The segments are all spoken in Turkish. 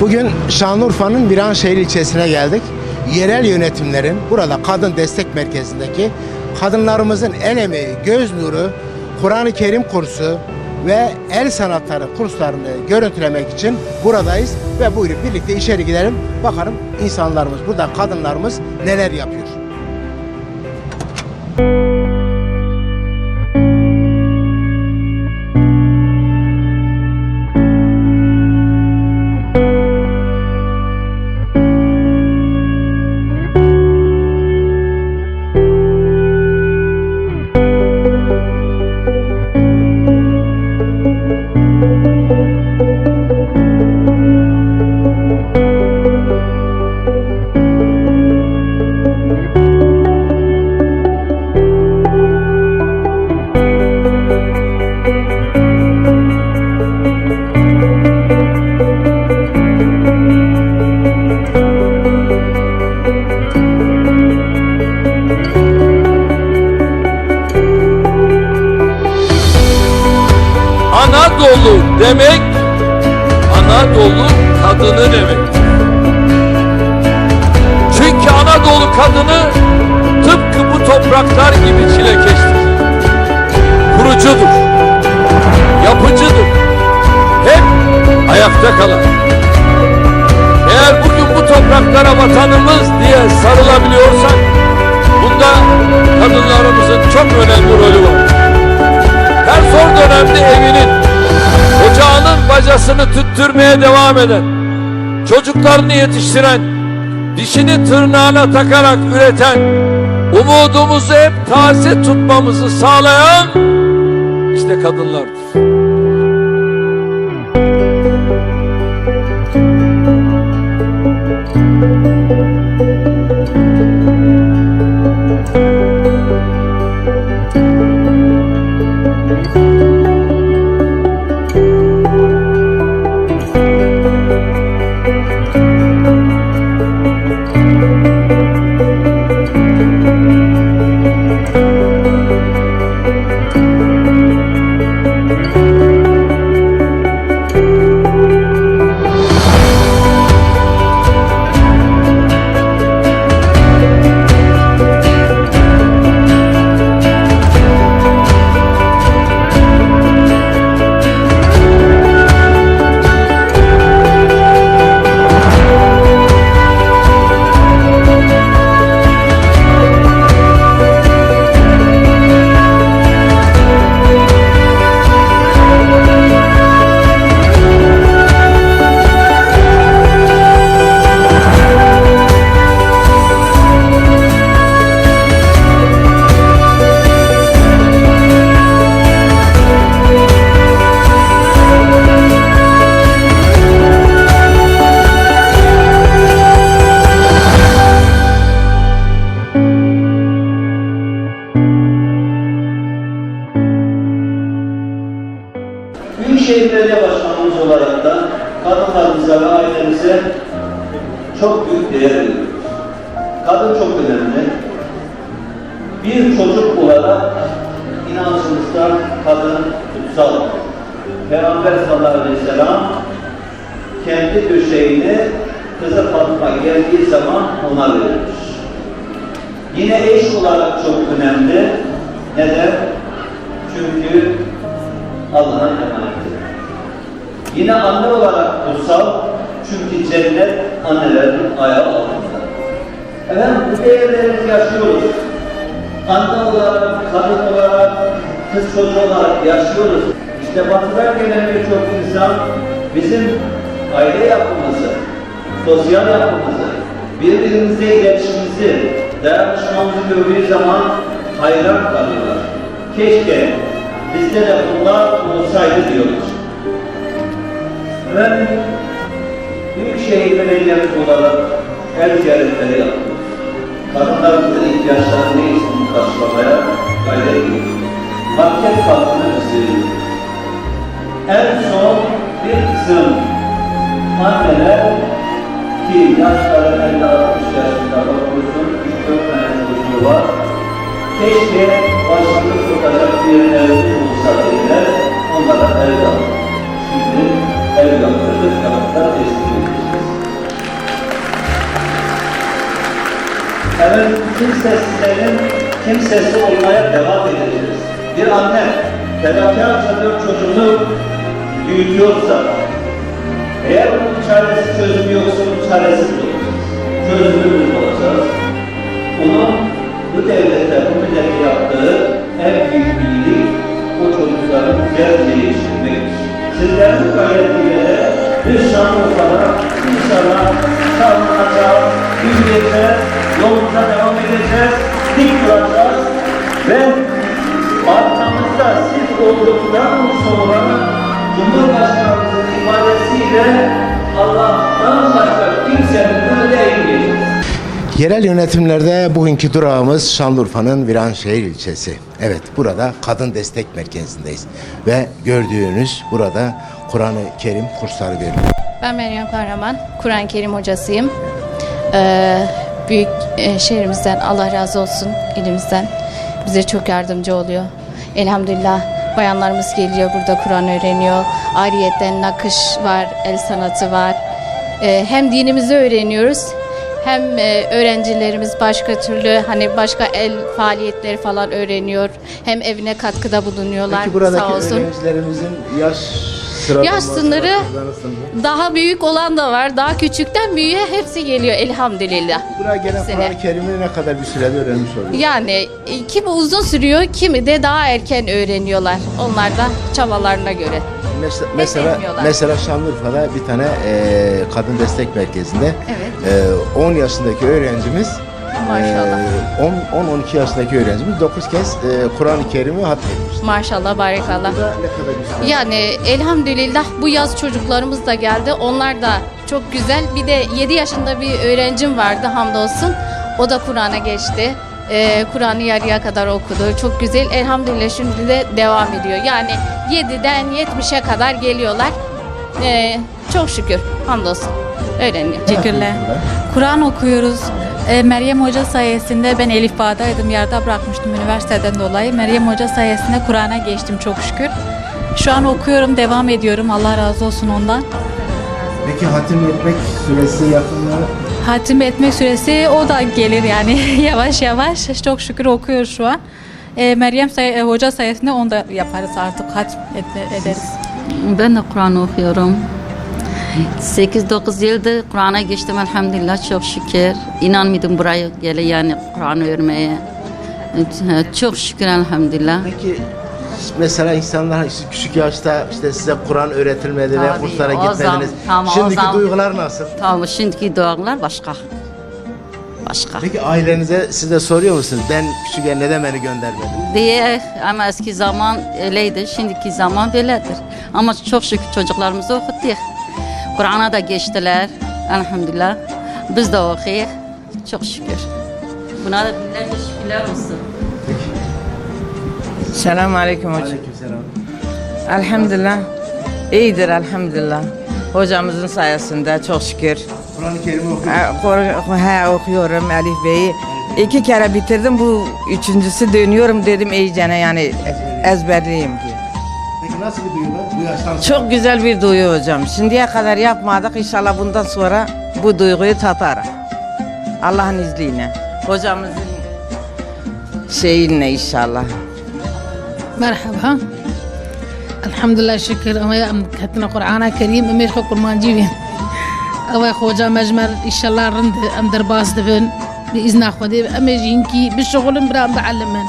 Bugün Şanlıurfa'nın Viranşehir ilçesine geldik. Yerel yönetimlerin burada kadın destek merkezindeki kadınlarımızın el emeği, göz nuru, Kur'an-ı Kerim kursu ve el sanatları kurslarını görüntülemek için buradayız ve buyurun birlikte içeri gidelim. Bakalım insanlarımız, burada kadınlarımız neler yapıyor. Anadolu dönemde evinin, ocağının bacasını tüttürmeye devam eden, çocuklarını yetiştiren, dişini tırnağına takarak üreten, umudumuzu hep taze tutmamızı sağlayan işte kadınlardır. Ailemize çok büyük değer veriyoruz. Kadın çok önemli. Bir çocuk olarak inancımızda kadın kutsal. Peygamber sallallahu aleyhi ve sellem kendi döşeğini kızı Fatıma geldiği zaman ona verilmiş. Yine eş olarak çok önemli. Neden? Çünkü Allah'ın emaneti. Yine anne olarak kutsal çünkü cennet annelerin ayağı altında. Efendim bu değerlerimizi yaşıyoruz. Anne olarak, kadın olarak, kız çocuğu olarak yaşıyoruz. İşte batıdan gelen birçok insan bizim aile yapımızı, sosyal yapımızı, birbirimize iletişimimizi, dayanışmamızı gördüğü zaman hayran kalıyorlar. Keşke bizde de bunlar olsaydı diyoruz. Ben Büyükşehir Belediyemiz olarak el ziyaretleri yaptık. Kadınlarımızın ihtiyaçlarını karşılamaya gayret ediyoruz. Market kartını bizi en son bir kısım anneler ki yaşları 50-60 yaşında bakıyorsun, 3-4 tane çocuğu var. Keşke başlık tutacak bir evimiz olsa dediler, onlara el aldık evlatlarını kanatlar teslim edeceğiz. Evet, kimsesizlerin kimsesi olmaya devam edeceğiz. Bir anne fedakar sanıyor çocuğunu büyütüyorsa, eğer onun çaresi çözümü yoksa onun çaresiz olacağız. Çözümümüz olacağız. Ona bu devlete, bu millete yaptığı en büyük iyilik o çocukların güzel geliştirmek Sizlerin gayretiyle biz Şanlıurfa'da inşallah sağlanacağız, büyüyeceğiz, yolumuza devam edeceğiz, dik duracağız ve arkamızda siz olduktan sonra Cumhurbaşkanımızın ifadesiyle Allah'tan başka kimsenin önüne eğmeyeceğiz. Yerel yönetimlerde bugünkü durağımız Şanlıurfa'nın Viranşehir ilçesi. Evet burada kadın destek merkezindeyiz. Ve gördüğünüz burada Kur'an-ı Kerim kursları veriliyor. Ben Meryem Kahraman, Kur'an-ı Kerim hocasıyım. Ee, büyük e, şehrimizden Allah razı olsun, ilimizden bize çok yardımcı oluyor. Elhamdülillah bayanlarımız geliyor burada Kur'an öğreniyor. Ariyetten nakış var, el sanatı var. Ee, hem dinimizi öğreniyoruz hem e, öğrencilerimiz başka türlü hani başka el faaliyetleri falan öğreniyor. Hem evine katkıda bulunuyorlar Peki buradaki sağ olsun. öğrencilerimizin yaş Yaş sınırı? Daha büyük olan da var. Daha küçükten büyüğe hepsi geliyor elhamdülillah. Buraya gelen. Kur'an-ı Kerim'i ne kadar bir sürede öğrenmiş oluyor? Yani e, kimi uzun sürüyor, kimi de daha erken öğreniyorlar. Onlar da çabalarına göre. Mes- mesela bilmiyorlar. mesela Şanlıurfa'da bir tane e, kadın destek merkezinde Evet. E, 10 yaşındaki öğrencimiz Maşallah. e, 10 10 12 yaşındaki öğrencimiz 9 kez e, Kur'an-ı Kerim'i hatmetmiş. Maşallah, barekallah. Bu da ne kadar? Yani elhamdülillah bu yaz çocuklarımız da geldi. Onlar da çok güzel. Bir de 7 yaşında bir öğrencim vardı hamdolsun. O da Kur'an'a geçti. Ee, Kur'an'ı yarıya kadar okudu. Çok güzel. Elhamdülillah şimdi de devam ediyor. Yani 7'den 70'e kadar geliyorlar. Ee, çok şükür. Hamdolsun. Öğreniyor. Teşekkürler. Kur'an okuyoruz. Ee, Meryem Hoca sayesinde ben Elif Bağ'daydım. Yarıda bırakmıştım üniversiteden dolayı. Meryem Hoca sayesinde Kur'an'a geçtim çok şükür. Şu an okuyorum, devam ediyorum. Allah razı olsun ondan. Peki hatim etmek süresi yakın mı? Hatim etmek süresi o da gelir yani yavaş yavaş. Çok şükür okuyor şu an. Ee, Meryem say- e, Hoca sayesinde onu da yaparız artık. Hatim etme- ederiz. Ben de Kur'an okuyorum. 8-9 yıldır Kur'an'a geçtim elhamdülillah çok şükür. İnanmıyordum buraya gele yani Kur'an öğrenmeye. Çok şükür elhamdülillah. Peki mesela insanlar küçük yaşta işte size Kur'an öğretilmedi ve Tabii, kurslara o gitmediniz. zaman- tamam, Şimdiki zaman- duygular nasıl? Tamam şimdiki doğanlar başka. Başka. Peki ailenize size soruyor musunuz? Ben küçükken neden beni göndermedin? Diye ama eski zaman öyleydi. Şimdiki zaman böyledir. Ama çok şükür çocuklarımızı okuttuk. Kur'an'a da geçtiler. Elhamdülillah. Biz de okuyuk. Çok şükür. Buna da binlerce şükürler olsun. Selamun Aleyküm hocam. Aleykümselam. Elhamdülillah. İyidir elhamdülillah. Hocamızın sayesinde çok şükür. Kur'an-ı Kerim'i okuyorsunuz. He okuyorum Elif Bey'i. İki kere bitirdim bu üçüncüsü dönüyorum dedim iyicene yani ezberleyeyim diye. Peki nasıl bir duygu bu yaştan sonra? Çok güzel bir duygu hocam. Şimdiye kadar yapmadık inşallah bundan sonra bu duyguyu tatarız. Allah'ın izniyle. Hocamızın şeyinle inşallah. Merhaba. Elhamdülillah şükür. Ama ya Kur'an-ı Kerim, emeşko Kur'an cibin. جيبين أما خوجا مجمر إن شاء الله رند أم درباس دبن بإذن أخوة أما جينكي بالشغل برام بعلمن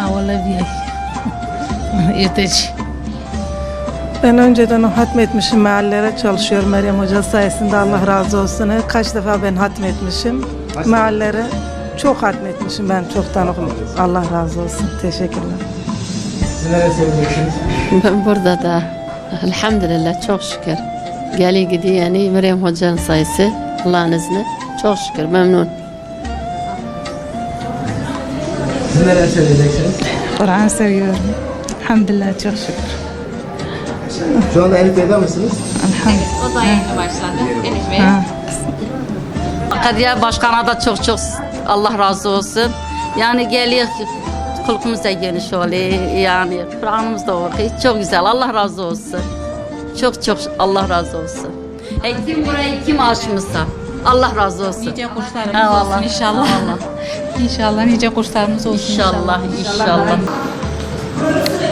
آه والله بيهي يتجي Ben önceden o hatmetmişim mahallelere çalışıyorum Meryem Hoca sayesinde Allah razı olsun. Kaç defa ben hatmetmişim mahallelere. Çok hatmetmişim ben çoktan okudum. Allah razı olsun. Teşekkürler. Siz neler söyleyeceksiniz? Ben burada da elhamdülillah çok şükür. Geli gidiyor yani Meryem Hoca'nın sayısı Allah'ın izni. Çok şükür memnun. Siz neler söyleyeceksiniz? Kur'an seviyorum. Elhamdülillah çok şükür. Şu anda Elif Bey'de misiniz? O da yeni başladı. Elif Bey. Kadiye Başkan'a da çok çok Allah razı olsun. Yani geliyor kulkumuz da geniş oluyor. Yani Kur'an'ımız da okuyor. Çok güzel. Allah razı olsun. Çok çok Allah razı olsun. E, kim burayı kim açmışsa. Allah razı olsun. Nice kurslarımız Eyvallah. olsun inşallah. İnşallah nice kurslarımız olsun İnşallah, inşallah.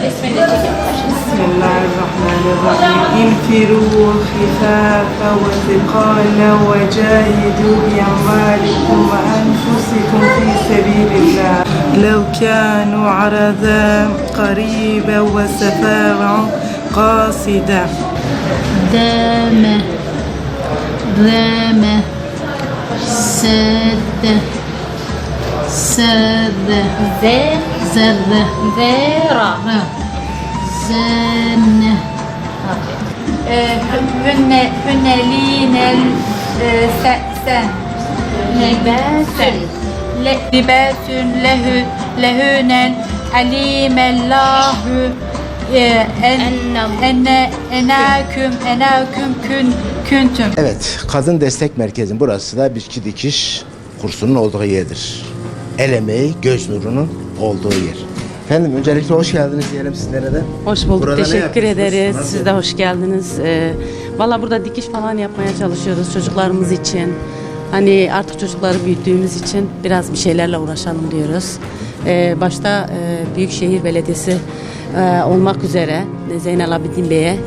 بسم الله الرحمن الرحيم انفروا خفافا وثقالا وجاهدوا بأموالكم وأنفسكم في سبيل الله لو كانوا عرضا قريبا وسفارا قاصدا دام دام ساد ساد ذا زر ذارة زان هنالينا سأسان لباس لباس له لهنا عليم الله alimellahu en, enne, enaküm, enaküm kün, küntüm. Evet, Kadın Destek Merkezi'nin burası da biçki dikiş kursunun olduğu yerdir. El emeği, göz nurunun olduğu yer. Efendim öncelikle hoş geldiniz diyelim sizlere de. Hoş bulduk. Burada ne Teşekkür yapıyorsunuz? ederiz. Nasıl? Siz de hoş geldiniz. Ee, Valla burada dikiş falan yapmaya çalışıyoruz çocuklarımız için. Hani artık çocukları büyüttüğümüz için biraz bir şeylerle uğraşalım diyoruz. Ee, başta e, Büyükşehir Belediyesi e, olmak üzere Zeynel Abidin Bey'e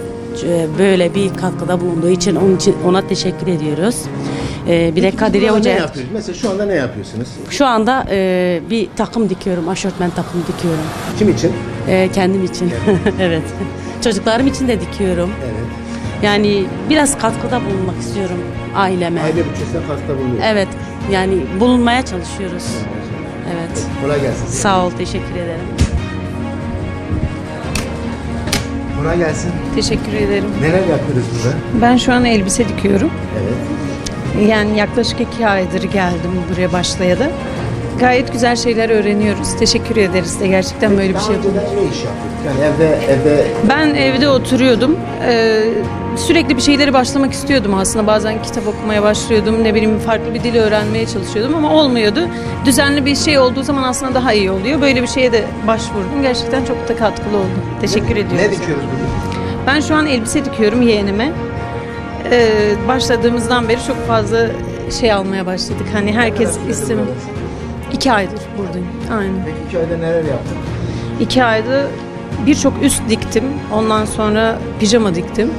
e, böyle bir katkıda bulunduğu için onun için ona teşekkür ediyoruz. Ee, bir de Kadriye burada Ne Hoca. yapıyoruz? Mesela şu anda ne yapıyorsunuz? Şu anda e, bir takım dikiyorum, aşortmen takımı dikiyorum. Kim için? Ee, kendim için. evet. Çocuklarım için de dikiyorum. Evet. Yani biraz katkıda bulunmak istiyorum aileme. Aile bütçesine katkıda bulunuyor. Evet. Yani bulunmaya çalışıyoruz. Evet. Kolay gelsin. Sağ ol. Teşekkür ederim. Kolay gelsin. Teşekkür ederim. Neler yapıyoruz burada? Ben şu an elbise dikiyorum. Evet. Yani yaklaşık iki aydır geldim buraya başlayalı. Gayet güzel şeyler öğreniyoruz. Teşekkür ederiz de gerçekten böyle bir Daha şey önceden ne iş yapıyorduk? Yani evde, evde Ben evde oturuyordum. Ee, sürekli bir şeyleri başlamak istiyordum aslında. Bazen kitap okumaya başlıyordum. Ne bileyim farklı bir dil öğrenmeye çalışıyordum ama olmuyordu. Düzenli bir şey olduğu zaman aslında daha iyi oluyor. Böyle bir şeye de başvurdum. Gerçekten çok da katkılı oldu. Teşekkür ediyorum. ne dikiyoruz bugün? Ben şu an elbise dikiyorum yeğenime. Ee, başladığımızdan beri çok fazla şey almaya başladık. Hani herkes isim. İki aydır buradayım. Aynen. Peki iki ayda neler yaptın? İki ayda birçok üst diktim. Ondan sonra pijama diktim.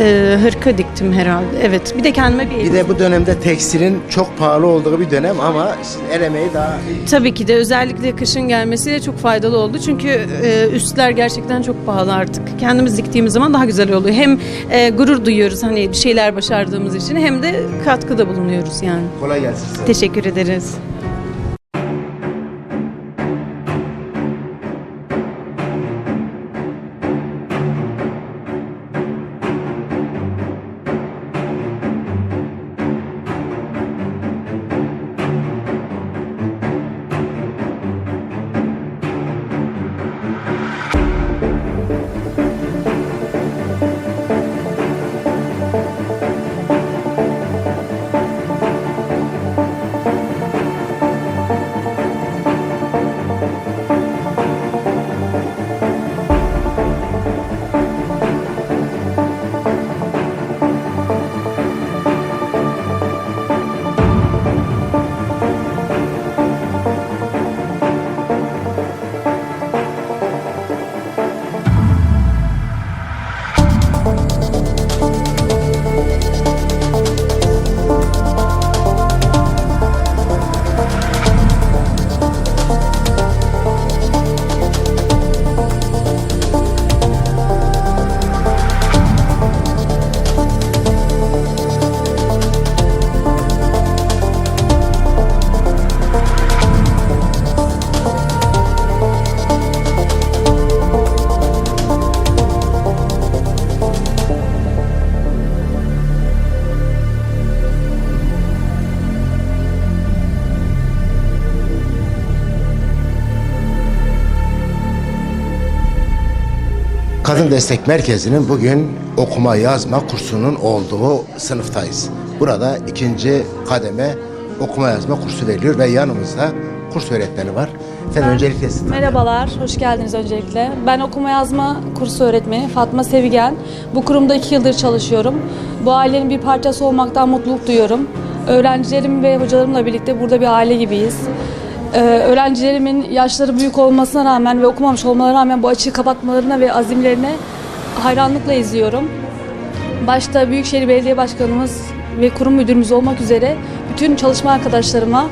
Ee, hırka diktim herhalde. Evet. Bir de kendime bir Bir de bu dönemde tekstilin çok pahalı olduğu bir dönem ama sizin el emeği daha Tabii ki de özellikle kışın gelmesiyle çok faydalı oldu. Çünkü e, üstler gerçekten çok pahalı artık. Kendimiz diktiğimiz zaman daha güzel oluyor. Hem e, gurur duyuyoruz hani bir şeyler başardığımız için hem de katkıda bulunuyoruz yani. kolay gelsin size. Teşekkür ederiz. Kadın Destek Merkezi'nin bugün okuma yazma kursunun olduğu sınıftayız. Burada ikinci kademe okuma yazma kursu veriliyor ve yanımızda kurs öğretmeni var. Sen öncelikle sizi. Merhabalar, hoş geldiniz öncelikle. Ben okuma yazma kursu öğretmeni Fatma Sevigen. Bu kurumda iki yıldır çalışıyorum. Bu ailenin bir parçası olmaktan mutluluk duyuyorum. Öğrencilerim ve hocalarımla birlikte burada bir aile gibiyiz. Ee, öğrencilerimin yaşları büyük olmasına rağmen ve okumamış olmalarına rağmen bu açığı kapatmalarına ve azimlerine hayranlıkla izliyorum. Başta Büyükşehir Belediye Başkanımız ve kurum müdürümüz olmak üzere bütün çalışma arkadaşlarıma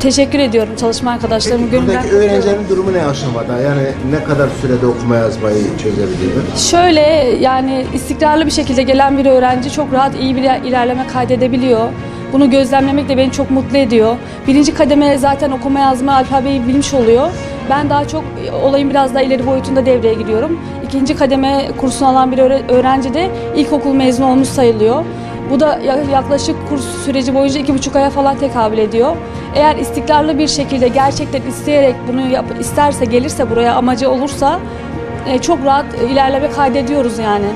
teşekkür ediyorum. Çalışma arkadaşlarımı gönülden Buradaki öğrencilerin durumu ne aşamada? Yani ne kadar sürede okuma yazmayı çözebiliyor? Şöyle yani istikrarlı bir şekilde gelen bir öğrenci çok rahat iyi bir ilerleme kaydedebiliyor. Bunu gözlemlemek de beni çok mutlu ediyor. Birinci kademe zaten okuma yazma alfabeyi bilmiş oluyor. Ben daha çok olayın biraz daha ileri boyutunda devreye giriyorum. İkinci kademe kursunu alan bir öğre- öğrenci de ilkokul mezunu olmuş sayılıyor. Bu da ya- yaklaşık kurs süreci boyunca iki buçuk aya falan tekabül ediyor. Eğer istikrarlı bir şekilde gerçekten isteyerek bunu yap, isterse gelirse buraya amacı olursa e, çok rahat ilerleme kaydediyoruz yani.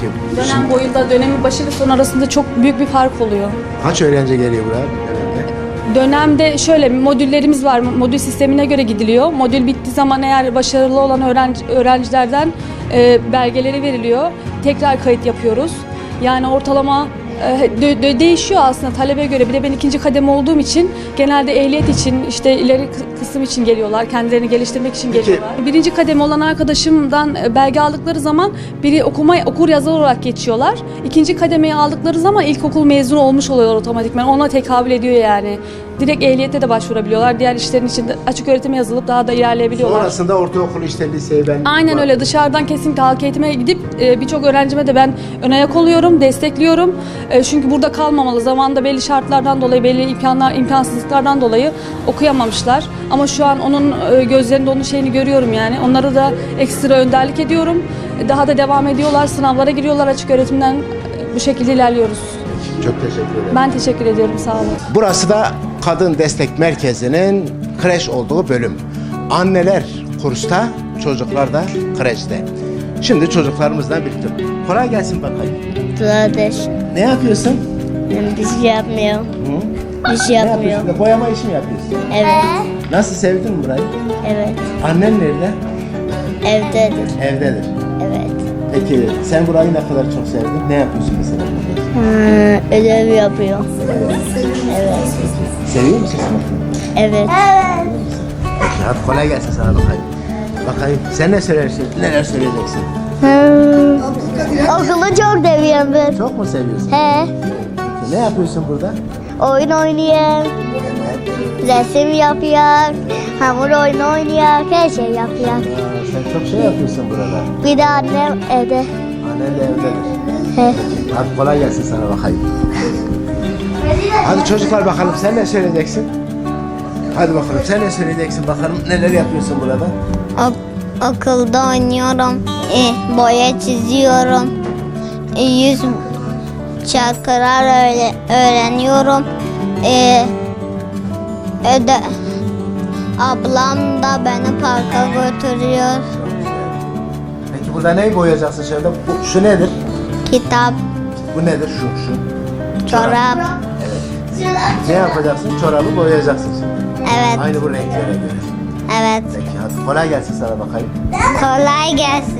Peki Dönem boyunda dönemin başı ve son arasında çok büyük bir fark oluyor. kaç öğrenci geliyor buraya? Dönemde? Dönemde şöyle modüllerimiz var. Modül sistemine göre gidiliyor. Modül bittiği zaman eğer başarılı olan öğrenci, öğrencilerden e, belgeleri veriliyor. Tekrar kayıt yapıyoruz. Yani ortalama de- de- değişiyor aslında talebe göre. Bir de ben ikinci kademe olduğum için genelde ehliyet için işte ileri kı- kısım için geliyorlar. Kendilerini geliştirmek için Peki. geliyorlar. Birinci kademe olan arkadaşımdan e, belge aldıkları zaman biri okuma okur yazar olarak geçiyorlar. İkinci kademeyi aldıkları zaman ilkokul mezunu olmuş oluyorlar otomatikman. Ona tekabül ediyor yani. Direkt ehliyete de başvurabiliyorlar. Diğer işlerin için de açık öğretime yazılıp daha da ilerleyebiliyorlar. Sonrasında ortaokul işte liseyi ben... Aynen öyle dışarıdan kesinlikle halk eğitime gidip e, birçok öğrencime de ben ön ayak oluyorum, destekliyorum. E, çünkü burada kalmamalı. Zamanında belli şartlardan dolayı, belli imkanlar, imkansızlıklardan dolayı okuyamamışlar. Ama şu an onun e, gözlerinde onun şeyini görüyorum yani. Onlara da ekstra önderlik ediyorum. Daha da devam ediyorlar, sınavlara giriyorlar açık öğretimden. Bu şekilde ilerliyoruz. Çok teşekkür ederim. Ben teşekkür ediyorum, sağ olun. Burası da Kadın Destek Merkezi'nin kreş olduğu bölüm. Anneler kursta, çocuklar da kreşte. Şimdi çocuklarımızla birlikte. Kolay gelsin bakayım. Kardeş, Ne yapıyorsun? bir şey yapmıyorum. Hı? Bir şey Ne yapmıyorum. yapıyorsun? Boyama işi mi yapıyorsun? Evet, Nasıl sevdin mi burayı? evet. Annen nerede? Evdedir. Evdedir. Evet. Peki sen burayı ne kadar çok sevdin? Ne yapıyorsun mesela? burada? Ha, ödev yapıyor. Evet. Seviyor musun sınıfını? Evet. Peki hadi kolay gelsin sana bakayım. Bakayım sen ne söylersin? Neler söyleyeceksin? Hmm. Okulu çok seviyorum ben. Çok mu seviyorsun? He. Peki, ne yapıyorsun burada? Oyun oynuyor. Resim yapıyor. Hamur oyunu oynuyor. Her şey yapıyor. Aa, sen çok şey yapıyorsun burada. Bir de annem evde. Annen de evdedir. He. Hadi kolay gelsin sana bakayım. Hadi çocuklar bakalım sen ne söyleyeceksin? Hadi bakalım sen ne söyleyeceksin bakalım neler yapıyorsun burada? Ok- okulda oynuyorum. E, boya çiziyorum. E, yüz çakrar öyle öğreniyorum. E, öde ablam da beni parka götürüyor. Peki burada neyi boyayacaksın şöyle? Bu, şu nedir? Kitap, Bu nedir? Şu, şu. çorap. Ne yapacaksın? Çorabı boyayacaksın şimdi. Evet, Aynı bu renklere göre. evet. Peki hadi kolay gelsin sana bakayım. Kolay gelsin.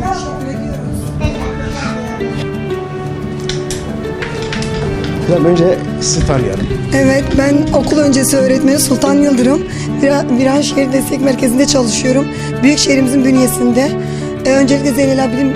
Tamam önce sizi tanıyalım. Evet, ben okul öncesi öğretmeni Sultan Yıldırım. Vira- Viranşehir Destek Merkezi'nde çalışıyorum. Büyükşehirimizin bünyesinde. Ee, öncelikle Zeynel abim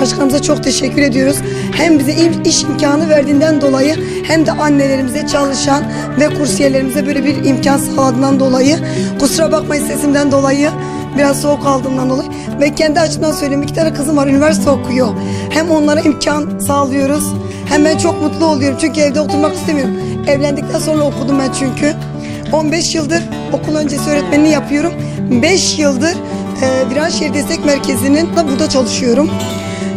başkanımıza çok teşekkür ediyoruz. Hem bize iş imkanı verdiğinden dolayı hem de annelerimize çalışan ve kursiyerlerimize böyle bir imkan sağladığından dolayı kusura bakmayın sesimden dolayı biraz soğuk aldığımdan dolayı ve kendi açımdan söyleyeyim iki tane kızım var üniversite okuyor. Hem onlara imkan sağlıyoruz hem ben çok mutlu oluyorum çünkü evde oturmak istemiyorum. Evlendikten sonra okudum ben çünkü. 15 yıldır okul öncesi öğretmenliği yapıyorum. 5 yıldır e, Viranşehir Destek Merkezi'nin burada çalışıyorum.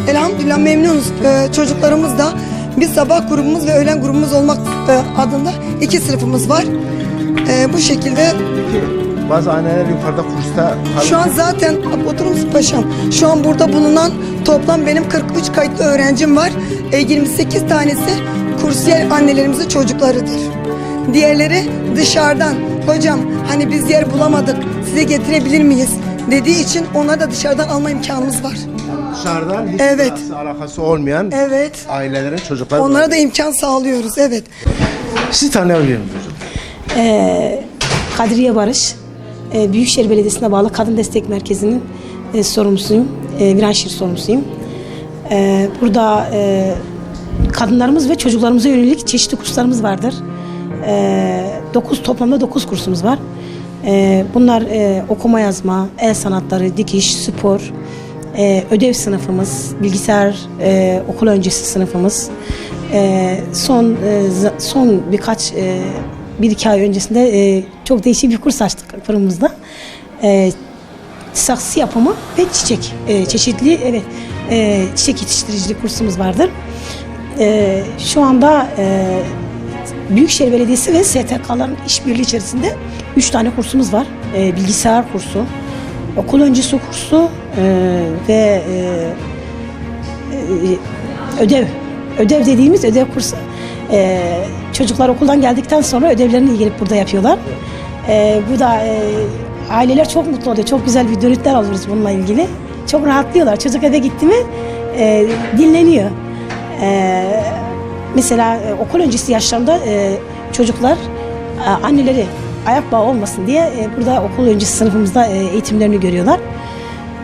Elhamdülillah memnunuz. E, çocuklarımız da biz sabah grubumuz ve öğlen grubumuz olmak e, adında iki sınıfımız var. E, bu şekilde bazı anneler yukarıda kursta şu an zaten oturur musun paşam? Şu an burada bulunan toplam benim 43 kayıtlı öğrencim var. E, 28 tanesi kursiyer annelerimizin çocuklarıdır. Diğerleri dışarıdan. Hocam hani biz yer bulamadık. size getirebilir miyiz? Dediği için ona da dışarıdan alma imkanımız var. Dışarıdan hiç Evet. alakası, olmayan Evet. ailelerin çocukları. Onlara da imkan sağlıyoruz. Evet. Sizi tanıyabilir miyim hocam? Ee, Kadriye Barış, e, Büyükşehir Belediyesi'ne bağlı Kadın Destek Merkezi'nin e, sorumlusuyum. E, Viranşehir sorumlusuyum. E, burada e, kadınlarımız ve çocuklarımıza yönelik çeşitli kurslarımız vardır. E, dokuz, toplamda 9 kursumuz var. E, bunlar e, okuma yazma, el sanatları, dikiş, spor, e, ödev sınıfımız, bilgisayar e, okul öncesi sınıfımız. E, son e, son birkaç e, bir iki ay öncesinde e, çok değişik bir kurs açtık fırınımızda. E, saksı yapımı ve çiçek e, çeşitli evet e, çiçek yetiştiricilik kursumuz vardır. E, şu anda e, Büyükşehir Belediyesi ve STK'ların işbirliği içerisinde 3 tane kursumuz var. E, bilgisayar kursu, okul öncesi kursu e, ve e, e, ödev. Ödev dediğimiz ödev kursu. E, çocuklar okuldan geldikten sonra ödevlerini gelip burada yapıyorlar. E, bu da e, aileler çok mutlu oluyor. Çok güzel bir dönütler alıyoruz bununla ilgili. Çok rahatlıyorlar. Çocuk eve gitti mi e, dinleniyor. E, mesela e, okul öncesi yaşlarında e, çocuklar e, anneleri ayak bağı olmasın diye e, burada okul öncesi sınıfımızda e, eğitimlerini görüyorlar.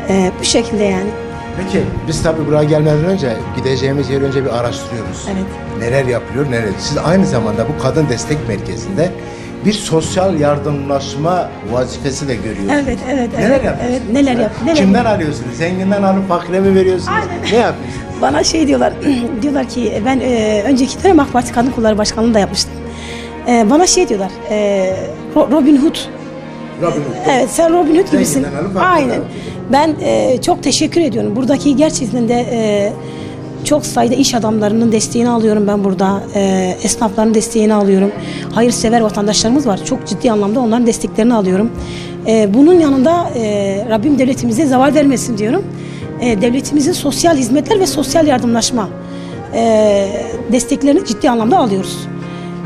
E, bu şekilde yani. Peki biz tabii buraya gelmeden önce gideceğimiz yeri önce bir araştırıyoruz. Evet. Neler yapılıyor, neler. Siz aynı zamanda bu kadın destek merkezinde bir sosyal yardımlaşma vazifesi de görüyorsunuz. Evet, evet, Neler evet, yapıyorsunuz? evet, neler yap- neler Kimden alıyorsunuz? Zenginden alıp fakire mi veriyorsunuz? Ne yapıyorsunuz? Bana şey diyorlar, diyorlar ki ben e, önceki dönem AK Parti Kadın Kolları Başkanlığı da yapmıştım. E, bana şey diyorlar, e, Ro- Robin Hood. Robin Hood. Evet sen Robin Hood gibisin. Aynen. Ben e, çok teşekkür ediyorum. Buradaki gerçekten de e, çok sayıda iş adamlarının desteğini alıyorum ben burada. E, esnafların desteğini alıyorum. Hayırsever vatandaşlarımız var. Çok ciddi anlamda onların desteklerini alıyorum. E, bunun yanında e, Rabbim devletimize zeval vermesin diyorum. E, devletimizin sosyal hizmetler ve sosyal yardımlaşma e, desteklerini ciddi anlamda alıyoruz.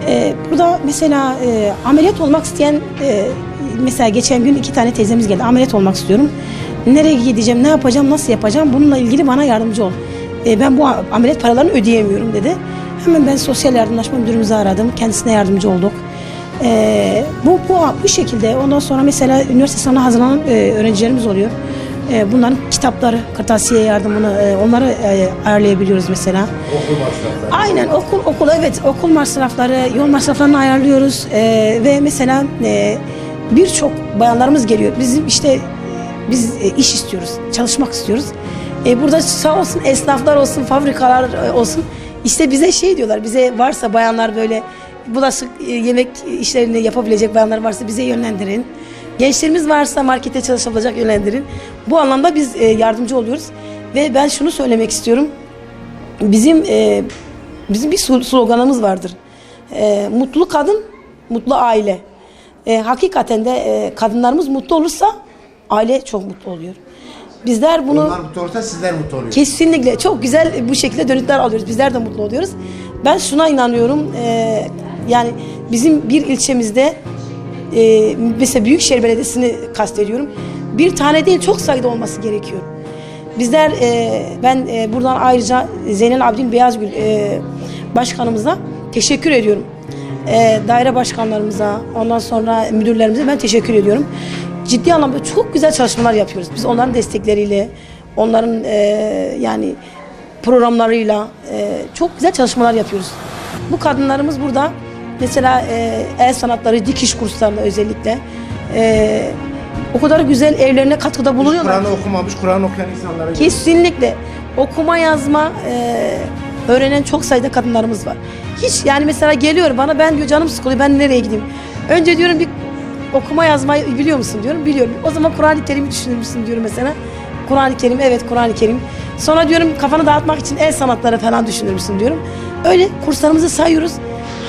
Ee, burada mesela e, ameliyat olmak isteyen e, mesela geçen gün iki tane teyzemiz geldi ameliyat olmak istiyorum. Nereye gideceğim, ne yapacağım, nasıl yapacağım bununla ilgili bana yardımcı ol. E, ben bu ameliyat paralarını ödeyemiyorum dedi. Hemen ben sosyal yardımlaşma müdürümüzü aradım. Kendisine yardımcı olduk. E, bu, bu, bu şekilde ondan sonra mesela üniversite sınavına hazırlanan e, öğrencilerimiz oluyor. E, bunların kitapları, kırtasiye yardımını e, onları e, ayarlayabiliyoruz mesela. Okul masrafları. Aynen okul okul evet okul masrafları yol masraflarını ayarlıyoruz Ee, ve mesela e, birçok bayanlarımız geliyor bizim işte biz e, iş istiyoruz çalışmak istiyoruz E, burada sağ olsun esnaflar olsun fabrikalar e, olsun işte bize şey diyorlar bize varsa bayanlar böyle bulaşık e, yemek işlerini yapabilecek bayanlar varsa bize yönlendirin gençlerimiz varsa markette çalışabilecek yönlendirin bu anlamda biz e, yardımcı oluyoruz ve ben şunu söylemek istiyorum bizim e, bizim bir slo- sloganımız vardır. E, mutlu kadın, mutlu aile. Hakikaten de kadınlarımız mutlu olursa aile çok mutlu oluyor. Bizler bunu Onlar mutlu olursa sizler mutlu oluyorsunuz. kesinlikle çok güzel bu şekilde dönütler alıyoruz. Bizler de mutlu oluyoruz. Ben şuna inanıyorum. yani bizim bir ilçemizde e, mesela Büyükşehir Belediyesi'ni kastediyorum. Bir tane değil çok sayıda olması gerekiyor. Bizler e, ben e, buradan ayrıca Zeynel Abdin Beyazgül e, başkanımıza teşekkür ediyorum. E, daire başkanlarımıza, ondan sonra müdürlerimize ben teşekkür ediyorum. Ciddi anlamda çok güzel çalışmalar yapıyoruz. Biz onların destekleriyle, onların e, yani programlarıyla e, çok güzel çalışmalar yapıyoruz. Bu kadınlarımız burada mesela e, el sanatları, dikiş kurslarında özellikle e, o kadar güzel evlerine katkıda bulunuyorlar. Kur'an'ı okumamış, Kur'an okuyan insanlara Kesinlikle. Okuma yazma e, öğrenen çok sayıda kadınlarımız var. Hiç yani mesela geliyor bana ben diyor canım sıkılıyor ben nereye gideyim? Önce diyorum bir okuma yazmayı biliyor musun diyorum. Biliyorum. O zaman Kur'an-ı Kerim'i düşünür müsün diyorum mesela. Kur'an-ı Kerim evet Kur'an-ı Kerim. Sonra diyorum kafanı dağıtmak için el sanatları falan düşünür müsün diyorum. Öyle kurslarımızı sayıyoruz.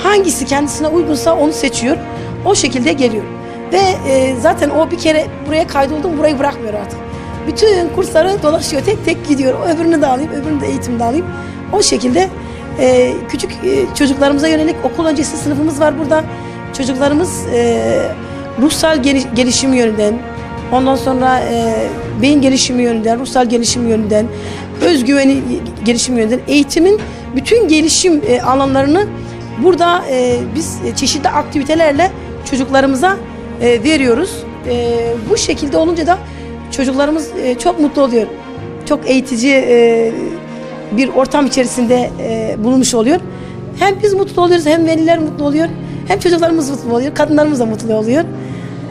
Hangisi kendisine uygunsa onu seçiyor. O şekilde geliyor. Ve e, zaten o bir kere buraya kaydoldum burayı bırakmıyor artık. Bütün kursları dolaşıyor tek tek gidiyor. Öbürünü de alayım, öbürünü de eğitimde alayım. O şekilde e, küçük e, çocuklarımıza yönelik okul öncesi sınıfımız var burada. Çocuklarımız e, ruhsal geliş- gelişim yönünden, Ondan sonra e, beyin gelişimi yönünden, ruhsal gelişim yönünden, özgüveni gelişim yönünden eğitimin bütün gelişim e, alanlarını burada e, biz çeşitli aktivitelerle çocuklarımıza e, veriyoruz. E, bu şekilde olunca da çocuklarımız e, çok mutlu oluyor. Çok eğitici e, bir ortam içerisinde e, bulunmuş oluyor. Hem biz mutlu oluyoruz, hem veliler mutlu oluyor, hem çocuklarımız mutlu oluyor, kadınlarımız da mutlu oluyor.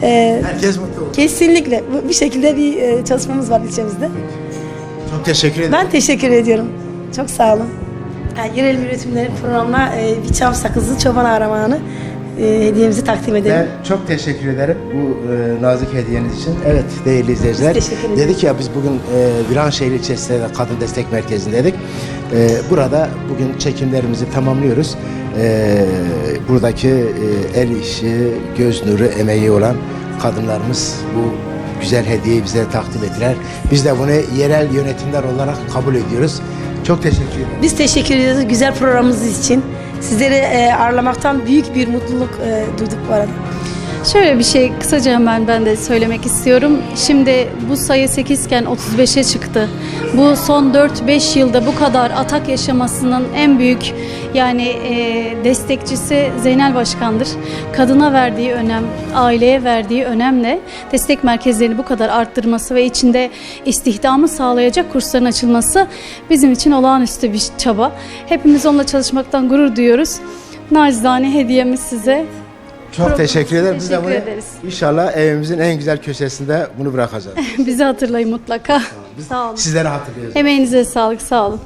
E, Herkes mutlu olur. kesinlikle bu- bir şekilde bir e, çalışmamız var ilçemizde. Çok teşekkür ederim. Ben teşekkür ediyorum. Çok sağ olun. Yani yerel üretimleri programına e, bir çam sakızı çoban aramanı e, hediyemizi takdim edelim. Ben çok teşekkür ederim bu e, nazik hediyeniz için. Evet değerli izleyiciler. Biz teşekkür ederiz. Dedik ya biz bugün e, Viranşehir ilçesinde de Kadın Destek Merkezi'ndeydik. E, burada bugün çekimlerimizi tamamlıyoruz. E, buradaki e, el işi, göz nuru, emeği olan kadınlarımız bu güzel hediyeyi bize takdim ettiler. Biz de bunu yerel yönetimler olarak kabul ediyoruz. Çok teşekkür ederim. Biz teşekkür ediyoruz güzel programımız için. Sizleri e, ağırlamaktan büyük bir mutluluk e, duyduk bu arada. Şöyle bir şey kısaca hemen ben de söylemek istiyorum. Şimdi bu sayı 8 iken 35'e çıktı. Bu son 4-5 yılda bu kadar atak yaşamasının en büyük yani e, destekçisi Zeynel Başkan'dır. Kadına verdiği önem, aileye verdiği önemle destek merkezlerini bu kadar arttırması ve içinde istihdamı sağlayacak kursların açılması bizim için olağanüstü bir çaba. Hepimiz onunla çalışmaktan gurur duyuyoruz. Nacizane hediyemiz size. Çok teşekkür ederim. Biz de Teşekkür bunu ederiz. inşallah evimizin en güzel köşesinde bunu bırakacağız. Bizi hatırlayın mutlaka. Sağ olun. Sizleri hatırlıyoruz. Emeğinize sağlık, sağ olun.